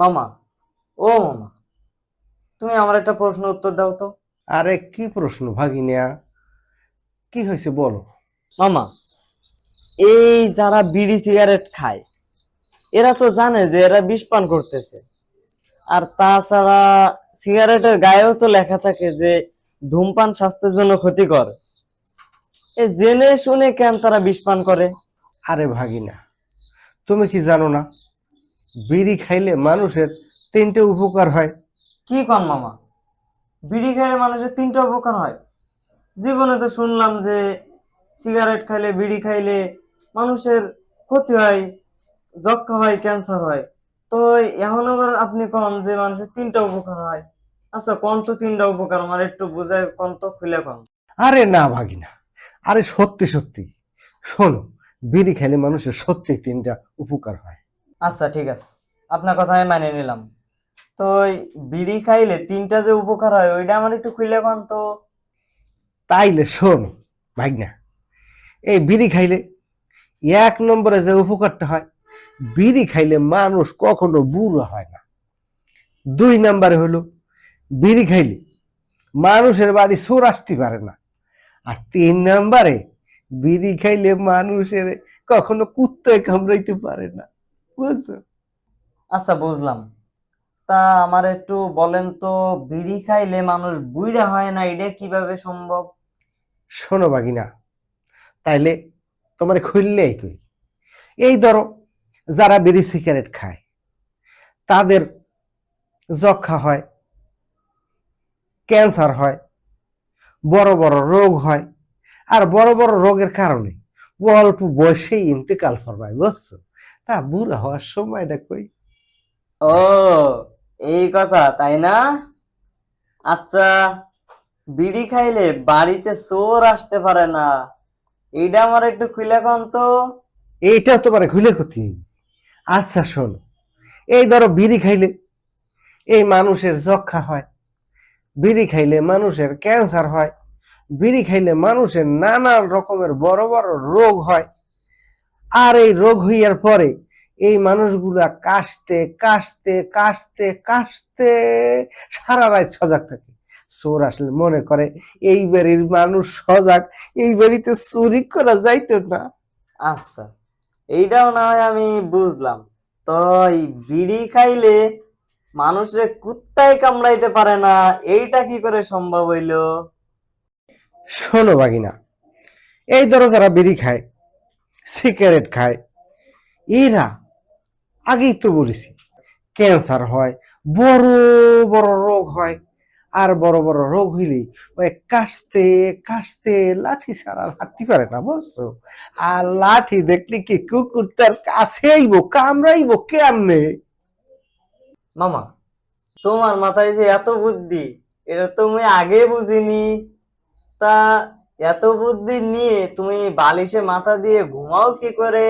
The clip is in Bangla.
মামা ও মামা তুমি আমার একটা প্রশ্ন উত্তর দাও তো। আরে কি প্রশ্ন ভাগিনিয়া? কি হয়েছে বলো। মামা এই যারা বিড়ি সিগারেট খায় এরা তো জানে যে এরা বিষ পান করতেছে। আর তাছাড়া সিগারেটের গায়েও তো লেখা থাকে যে ধূমপান স্বাস্থ্যের জন্য ক্ষতিকর। এ জেনে শুনে কেন তারা বিষ পান করে? আরে ভাগিনা তুমি কি জানো না? বিড়ি খাইলে মানুষের তিনটে উপকার হয়। কি কন মামা? বিড়ি খাইলে মানুষের তিনটা উপকার হয়। জীবনে তো শুনলাম যে সিগারেট খাইলে বিড়ি খাইলে মানুষের ক্ষতি হয় যক্ষা হয় ক্যান্সার হয়। তো এখন আবার আপনি কন যে মানুষের তিনটা উপকার হয়। আচ্ছা কোন তো তিনটা উপকার আমার একটু বুঝায় কোন তো খুলে কন। আরে না ভাগিনা। আরে সত্যি সত্যি। শোনো বিড়ি খাইলে মানুষের সত্যি তিনটা উপকার হয়। আচ্ছা ঠিক আছে। আপনার কথা আমি মানে নিলাম। তো বিড়ি খাইলে তিনটা যে উপকার হয়, ওইটা আমার একটু খুলে কন তো। তাইলে শোন ভাগনা এই বিড়ি খাইলে এক নম্বরে যে উপকারটা হয়, বিড়ি খাইলে মানুষ কখনো বুড়ো হয় না। দুই নম্বরে হলো, বিড়ি খাইলে মানুষের বাড়ি চোর আসতে পারে না। আর তিন নম্বরে, বিড়ি খাইলে মানুষের কখনো কুত্তায় কামড়াইতে পারে না। আচ্ছা বুঝলাম। তা আমার একটু বলেন তো বিড়ি খাইলে মানুষ বুইড়া হয় না? এটা কীভাবে সম্ভব? শোনো বাগিনা তাইলে তোমার খুললেই কই? এই ধরো যারা বিড়ি সিগারেট খায় তাদের যক্ষা হয় ক্যান্সার হয় বড় বড় রোগ হয় আর বড় বড় রোগের কারণে অল্প বয়সেই ইন্তেকাল ফরমায় বুঝছ? তা বুড়া হওয়ার সময়টা কই? ও এই কথা তাই না? আচ্ছা বিড়ি খাইলে বাড়িতে চোর আসতে পারে না। এইটা আমার একটু খুলে কন তো। এইটা তোমার খুলে ক্ষতি। আচ্ছা শোনো এই ধরো বিড়ি খাইলে এই মানুষের যক্ষা হয় বিড়ি খাইলে মানুষের ক্যান্সার হয় বিড়ি খাইলে মানুষের নানান রকমের বড় বড় রোগ হয় আর এই রোগ হইয়ার পরে এই মানুষগুলা কাশতে কাশতে কাশতে কাশতে সারা রাত সজাগ থাকে। চোর আসলে মনে করে এই বাড়ির মানুষ সজাগ এই বাড়িতে চুরি করা যাইতো না। আচ্ছা এইটাও না হয় আমি বুঝলাম। তো এই বিড়ি খাইলে মানুষের কুত্তায় কামড়াইতে পারে না এইটা কি করে সম্ভব হইল? শোনো বাগিনা এই ধরো যারা বিড়ি খায় সিগারেট খায়। এরা আগেই তো বলেছি, ক্যান্সার হয়, বড় বড় রোগ হয়। আর বড় বড় রোগ হইলেই ওই কাশতে কাশতে লাঠি ছাড়া হাঁটতে পারে না, বুঝছ? আর লাঠি দেখলে কি কুকুর তার কাছে আইব, কামড়াইব কেমনে? মামা, তোমার মাথায় যে এত বুদ্ধি, এটা তুমি আগে বুঝিনি। তা এত বুদ্ধি নিয়ে তুমি বালিশে মাথা দিয়ে ঘুমাও কি করে?